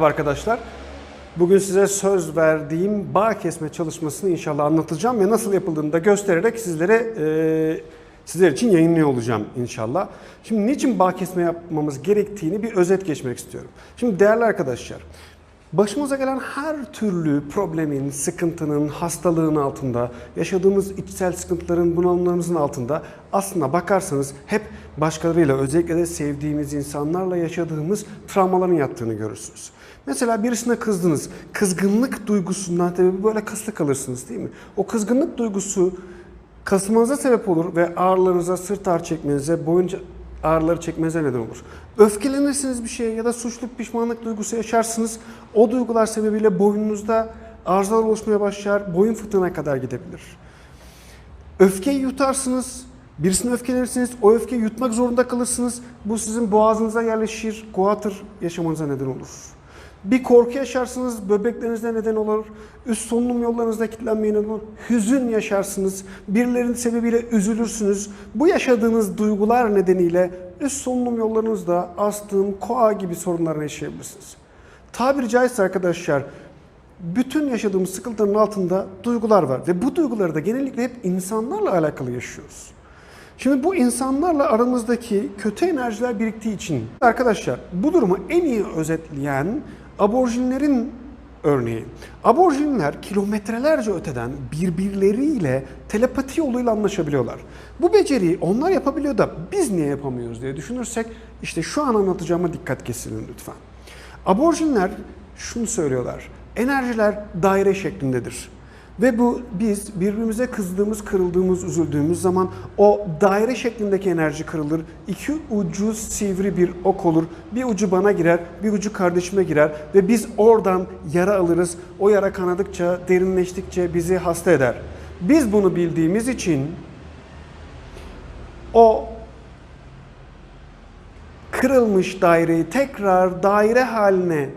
Arkadaşlar. Bugün size söz verdiğim bağ kesme çalışmasını inşallah anlatacağım ve nasıl yapıldığını da göstererek sizlere e, sizler için yayınlıyor olacağım inşallah. Şimdi niçin bağ kesme yapmamız gerektiğini bir özet geçmek istiyorum. Şimdi değerli arkadaşlar, başımıza gelen her türlü problemin, sıkıntının, hastalığın altında, yaşadığımız içsel sıkıntıların, bunalımlarımızın altında aslına bakarsanız hep başkalarıyla, özellikle de sevdiğimiz insanlarla yaşadığımız travmaların yattığını görürsünüz. Mesela birisine kızdınız. Kızgınlık duygusundan tabii böyle kaslı kalırsınız değil mi? O kızgınlık duygusu kasmanıza sebep olur ve ağrılarınıza, sırt ağrı çekmenize, boyunca ağrıları çekmenize neden olur. Öfkelenirsiniz bir şeye ya da suçluluk, pişmanlık duygusu yaşarsınız. O duygular sebebiyle boynunuzda arızalar oluşmaya başlar, boyun fıtığına kadar gidebilir. Öfkeyi yutarsınız, birisine öfkelenirsiniz, o öfkeyi yutmak zorunda kalırsınız. Bu sizin boğazınıza yerleşir, guatr yaşamanıza neden olur. Bir korku yaşarsınız, böbreklerinizde neden olur. Üst solunum yollarınızda kilitlenmeye neden olur. Hüzün yaşarsınız, birilerinin sebebiyle üzülürsünüz. Bu yaşadığınız duygular nedeniyle üst solunum yollarınızda astım, koa gibi sorunlar yaşayabilirsiniz. Tabiri caizse arkadaşlar, bütün yaşadığımız sıkıntıların altında duygular var ve bu duyguları da genellikle hep insanlarla alakalı yaşıyoruz. Şimdi bu insanlarla aramızdaki kötü enerjiler biriktiği için arkadaşlar bu durumu en iyi özetleyen aborjinlerin örneği. Aborjinler kilometrelerce öteden birbirleriyle telepati yoluyla anlaşabiliyorlar. Bu beceriyi onlar yapabiliyor da biz niye yapamıyoruz diye düşünürsek işte şu an anlatacağıma dikkat kesilin lütfen. Aborjinler şunu söylüyorlar. Enerjiler daire şeklindedir. Ve bu biz birbirimize kızdığımız, kırıldığımız, üzüldüğümüz zaman o daire şeklindeki enerji kırılır. İki ucu sivri bir ok olur. Bir ucu bana girer, bir ucu kardeşime girer ve biz oradan yara alırız. O yara kanadıkça, derinleştikçe bizi hasta eder. Biz bunu bildiğimiz için o kırılmış daireyi tekrar daire haline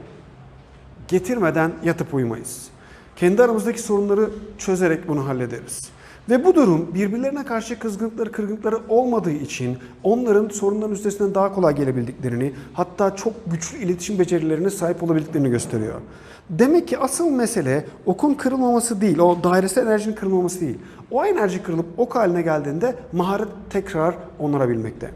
getirmeden yatıp uyumayız. Kendi aramızdaki sorunları çözerek bunu hallederiz. Ve bu durum birbirlerine karşı kızgınlıkları, kırgınlıkları olmadığı için onların sorunların üstesinden daha kolay gelebildiklerini, hatta çok güçlü iletişim becerilerine sahip olabildiklerini gösteriyor. Demek ki asıl mesele okun kırılmaması değil, o dairesel enerjinin kırılmaması değil. O enerji kırılıp ok haline geldiğinde maharet tekrar onarabilmekte.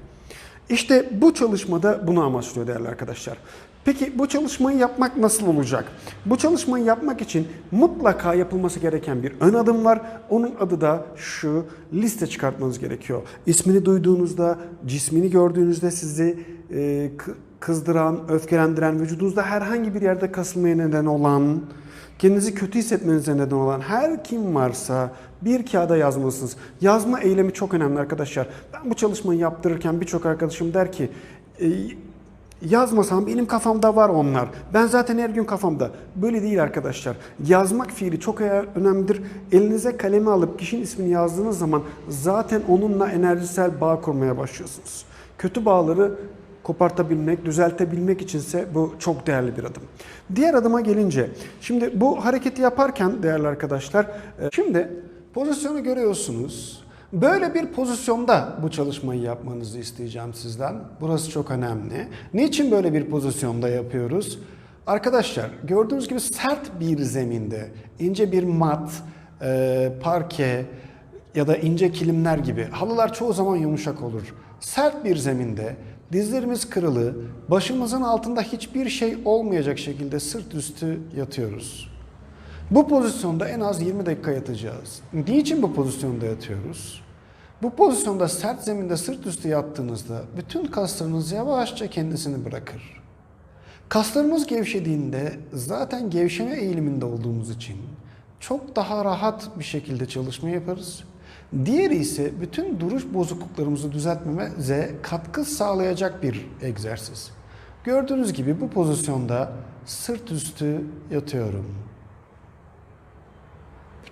İşte bu çalışmada bunu amaçlıyor değerli arkadaşlar. Peki bu çalışmayı yapmak nasıl olacak? Bu çalışmayı yapmak için mutlaka yapılması gereken bir ön adım var. Onun adı da şu liste çıkartmanız gerekiyor. İsmini duyduğunuzda, cismini gördüğünüzde sizi e, kızdıran, öfkelendiren, vücudunuzda herhangi bir yerde kasılmaya neden olan, kendinizi kötü hissetmenize neden olan her kim varsa bir kağıda yazmalısınız. Yazma eylemi çok önemli arkadaşlar. Ben bu çalışmayı yaptırırken birçok arkadaşım der ki yazmasam benim kafamda var onlar. Ben zaten her gün kafamda. Böyle değil arkadaşlar. Yazmak fiili çok önemlidir. Elinize kalemi alıp kişinin ismini yazdığınız zaman zaten onunla enerjisel bağ kurmaya başlıyorsunuz. Kötü bağları kopartabilmek, düzeltebilmek içinse bu çok değerli bir adım. Diğer adıma gelince, şimdi bu hareketi yaparken değerli arkadaşlar, e, şimdi pozisyonu görüyorsunuz. Böyle bir pozisyonda bu çalışmayı yapmanızı isteyeceğim sizden. Burası çok önemli. Niçin böyle bir pozisyonda yapıyoruz? Arkadaşlar gördüğünüz gibi sert bir zeminde, ince bir mat, e, parke ya da ince kilimler gibi halılar çoğu zaman yumuşak olur. Sert bir zeminde dizlerimiz kırılı, başımızın altında hiçbir şey olmayacak şekilde sırt üstü yatıyoruz. Bu pozisyonda en az 20 dakika yatacağız. Niçin bu pozisyonda yatıyoruz? Bu pozisyonda sert zeminde sırt üstü yattığınızda bütün kaslarınız yavaşça kendisini bırakır. Kaslarımız gevşediğinde zaten gevşeme eğiliminde olduğumuz için çok daha rahat bir şekilde çalışma yaparız. Diğeri ise bütün duruş bozukluklarımızı düzeltmemize katkı sağlayacak bir egzersiz. Gördüğünüz gibi bu pozisyonda sırt üstü yatıyorum.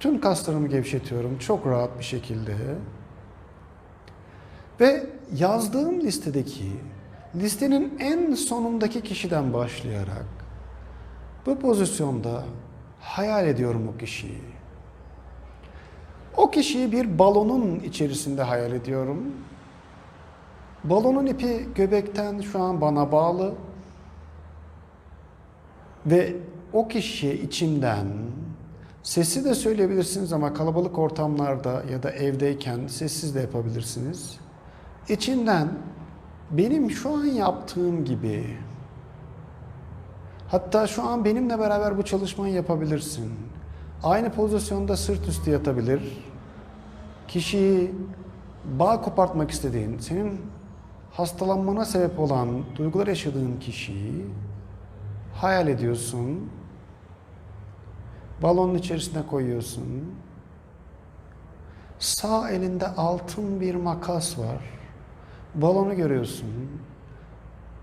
Bütün kaslarımı gevşetiyorum çok rahat bir şekilde. Ve yazdığım listedeki listenin en sonundaki kişiden başlayarak bu pozisyonda hayal ediyorum o kişiyi. O kişiyi bir balonun içerisinde hayal ediyorum. Balonun ipi göbekten şu an bana bağlı. Ve o kişi içinden sesi de söyleyebilirsiniz ama kalabalık ortamlarda ya da evdeyken sessiz de yapabilirsiniz. İçinden benim şu an yaptığım gibi hatta şu an benimle beraber bu çalışmayı yapabilirsin. Aynı pozisyonda sırt üstü yatabilir. Kişiyi bağ kopartmak istediğin, senin hastalanmana sebep olan duygular yaşadığın kişiyi hayal ediyorsun. Balonun içerisine koyuyorsun. Sağ elinde altın bir makas var. Balonu görüyorsun.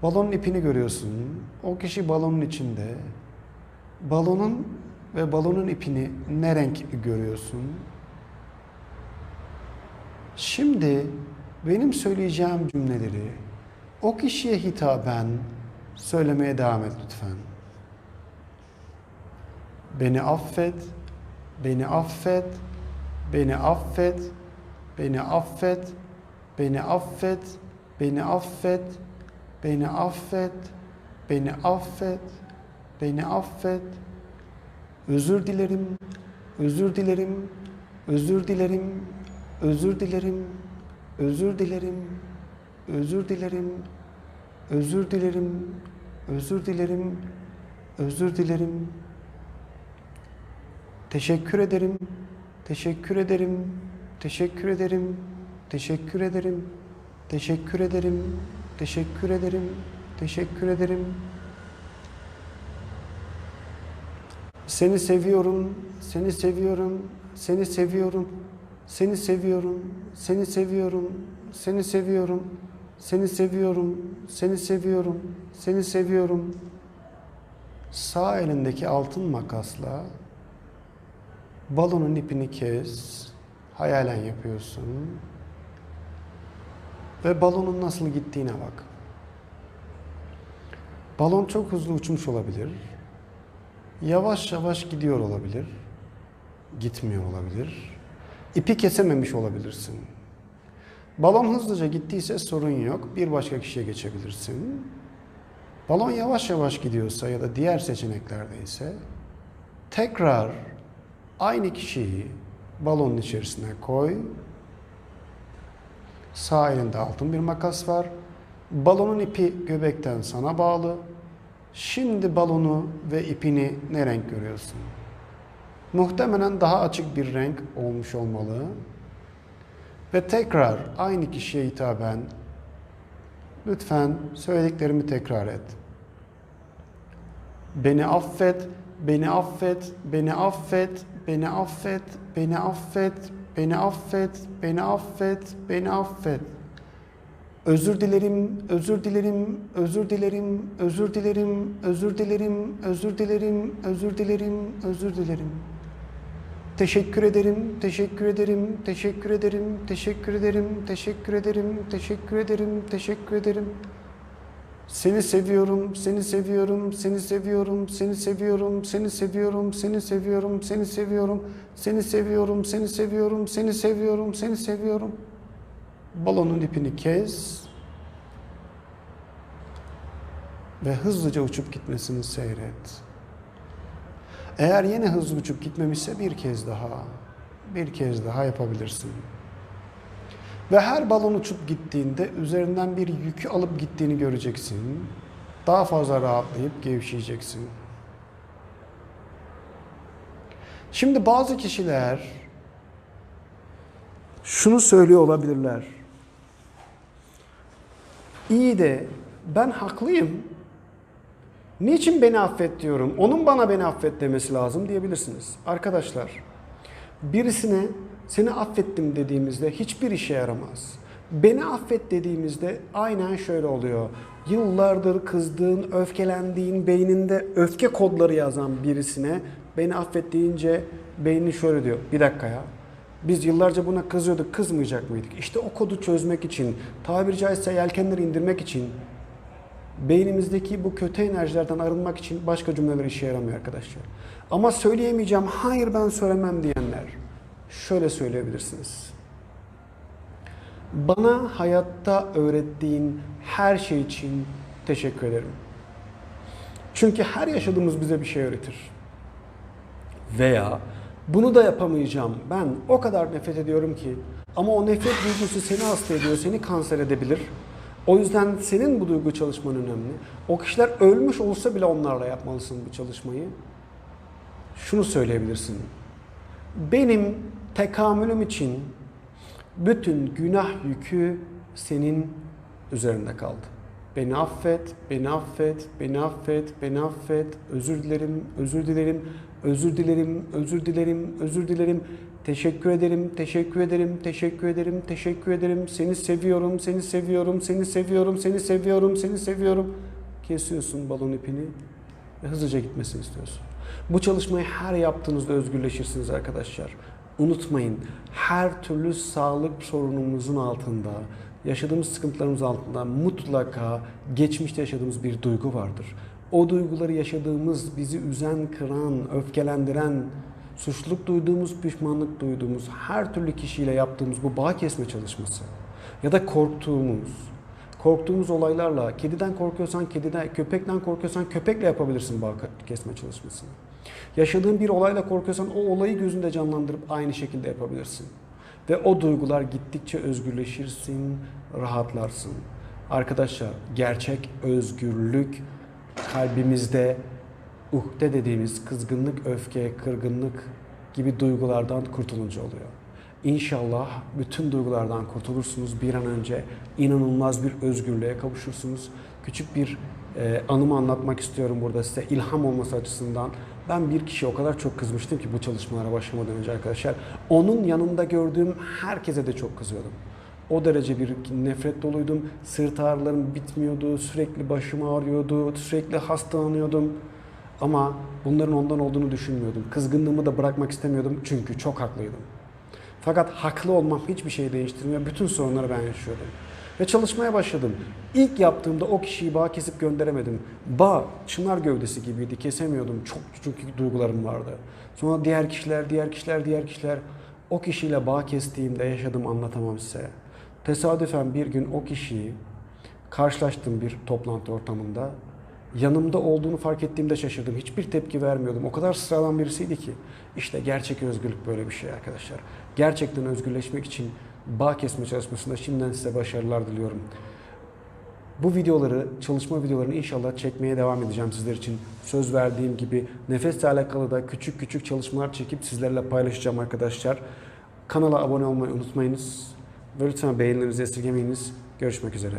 Balonun ipini görüyorsun. O kişi balonun içinde. Balonun ve balonun ipini ne renk görüyorsun? Şimdi benim söyleyeceğim cümleleri o kişiye hitaben söylemeye devam et lütfen. Beni affet, beni affet, beni affet, beni affet, beni affet, beni affet, beni affet, beni affet, beni affet. Özür dilerim, özür dilerim, özür dilerim, özür dilerim, özür dilerim, özür dilerim, özür dilerim, özür dilerim, özür dilerim. Teşekkür ederim, teşekkür ederim, teşekkür ederim, teşekkür ederim, teşekkür ederim, teşekkür ederim, teşekkür ederim. Seni seviyorum, seni seviyorum, seni seviyorum, seni seviyorum, seni seviyorum, seni seviyorum, seni seviyorum, seni seviyorum, seni seviyorum. Sağ elindeki altın makasla balonun ipini kes, hayalen yapıyorsun. Ve balonun nasıl gittiğine bak. Balon çok hızlı uçmuş olabilir. Yavaş yavaş gidiyor olabilir. Gitmiyor olabilir. İpi kesememiş olabilirsin. Balon hızlıca gittiyse sorun yok. Bir başka kişiye geçebilirsin. Balon yavaş yavaş gidiyorsa ya da diğer seçeneklerde ise tekrar aynı kişiyi balonun içerisine koy. Sağ elinde altın bir makas var. Balonun ipi göbekten sana bağlı. Şimdi balonu ve ipini ne renk görüyorsun? Muhtemelen daha açık bir renk olmuş olmalı. Ve tekrar aynı kişiye hitaben lütfen söylediklerimi tekrar et. Beni affet, beni affet, beni affet, beni affet, beni affet, beni affet, beni affet, beni affet. Özür dilerim, özür dilerim, özür dilerim, özür dilerim, özür dilerim, özür dilerim, özür dilerim, özür dilerim. Teşekkür ederim, teşekkür ederim, teşekkür ederim, teşekkür ederim, teşekkür ederim, teşekkür ederim, teşekkür ederim. Seni seviyorum, seni seviyorum, seni seviyorum, seni seviyorum, seni seviyorum, seni seviyorum, seni seviyorum, seni seviyorum, seni seviyorum, seni seviyorum, seni seviyorum. Balonun ipini kes ve hızlıca uçup gitmesini seyret. Eğer yine hızlı uçup gitmemişse bir kez daha, bir kez daha yapabilirsin. Ve her balon uçup gittiğinde üzerinden bir yükü alıp gittiğini göreceksin. Daha fazla rahatlayıp gevşeyeceksin. Şimdi bazı kişiler şunu söylüyor olabilirler. İyi de ben haklıyım. Niçin beni affet diyorum? Onun bana beni affet demesi lazım diyebilirsiniz. Arkadaşlar, birisine seni affettim dediğimizde hiçbir işe yaramaz. Beni affet dediğimizde aynen şöyle oluyor. Yıllardır kızdığın, öfkelendiğin, beyninde öfke kodları yazan birisine beni affet deyince beyni şöyle diyor. Bir dakika ya. Biz yıllarca buna kızıyorduk, kızmayacak mıydık? İşte o kodu çözmek için, tabiri caizse yelkenleri indirmek için beynimizdeki bu kötü enerjilerden arınmak için başka cümleler işe yaramıyor arkadaşlar. Ama söyleyemeyeceğim, hayır ben söylemem diyenler şöyle söyleyebilirsiniz. Bana hayatta öğrettiğin her şey için teşekkür ederim. Çünkü her yaşadığımız bize bir şey öğretir. Veya bunu da yapamayacağım. Ben o kadar nefret ediyorum ki ama o nefret duygusu seni hasta ediyor, seni kanser edebilir. O yüzden senin bu duygu çalışman önemli. O kişiler ölmüş olsa bile onlarla yapmalısın bu çalışmayı. Şunu söyleyebilirsin. Benim tekamülüm için bütün günah yükü senin üzerinde kaldı. Beni affet, beni affet, beni affet, beni affet. Özür dilerim, özür dilerim, özür dilerim, özür dilerim, özür dilerim. Teşekkür ederim, teşekkür ederim, teşekkür ederim, teşekkür ederim. Seni seviyorum, seni seviyorum, seni seviyorum, seni seviyorum, seni seviyorum. Kesiyorsun balon ipini ve hızlıca gitmesini istiyorsun. Bu çalışmayı her yaptığınızda özgürleşirsiniz arkadaşlar. Unutmayın her türlü sağlık sorunumuzun altında, yaşadığımız sıkıntılarımız altında mutlaka geçmişte yaşadığımız bir duygu vardır. O duyguları yaşadığımız, bizi üzen, kıran, öfkelendiren, suçluluk duyduğumuz, pişmanlık duyduğumuz her türlü kişiyle yaptığımız bu bağ kesme çalışması ya da korktuğumuz, korktuğumuz olaylarla, kediden korkuyorsan kediden, köpekten korkuyorsan köpekle yapabilirsin bağ kesme çalışmasını. Yaşadığın bir olayla korkuyorsan o olayı gözünde canlandırıp aynı şekilde yapabilirsin. Ve o duygular gittikçe özgürleşirsin, rahatlarsın. Arkadaşlar gerçek özgürlük kalbimizde uhde dediğimiz kızgınlık, öfke, kırgınlık gibi duygulardan kurtulunca oluyor. İnşallah bütün duygulardan kurtulursunuz bir an önce. inanılmaz bir özgürlüğe kavuşursunuz. Küçük bir e, anımı anlatmak istiyorum burada size ilham olması açısından. Ben bir kişi o kadar çok kızmıştım ki bu çalışmalara başlamadan önce arkadaşlar. Onun yanında gördüğüm herkese de çok kızıyordum. O derece bir nefret doluydum. Sırt ağrılarım bitmiyordu. Sürekli başım ağrıyordu. Sürekli hastalanıyordum. Ama bunların ondan olduğunu düşünmüyordum. Kızgınlığımı da bırakmak istemiyordum çünkü çok haklıydım. Fakat haklı olmam hiçbir şey değiştirmiyor. Bütün sorunları ben yaşıyordum. Ve çalışmaya başladım. İlk yaptığımda o kişiyi bağ kesip gönderemedim. Bağ çınar gövdesi gibiydi. Kesemiyordum. Çok küçük duygularım vardı. Sonra diğer kişiler, diğer kişiler, diğer kişiler. O kişiyle bağ kestiğimde yaşadım anlatamam size. Tesadüfen bir gün o kişiyi karşılaştım bir toplantı ortamında. Yanımda olduğunu fark ettiğimde şaşırdım. Hiçbir tepki vermiyordum. O kadar sıradan birisiydi ki. İşte gerçek özgürlük böyle bir şey arkadaşlar. Gerçekten özgürleşmek için bağ kesme çalışmasında şimdiden size başarılar diliyorum. Bu videoları, çalışma videolarını inşallah çekmeye devam edeceğim sizler için. Söz verdiğim gibi nefesle alakalı da küçük küçük çalışmalar çekip sizlerle paylaşacağım arkadaşlar. Kanala abone olmayı unutmayınız. Ve lütfen beğenilerinizi esirgemeyiniz. Görüşmek üzere.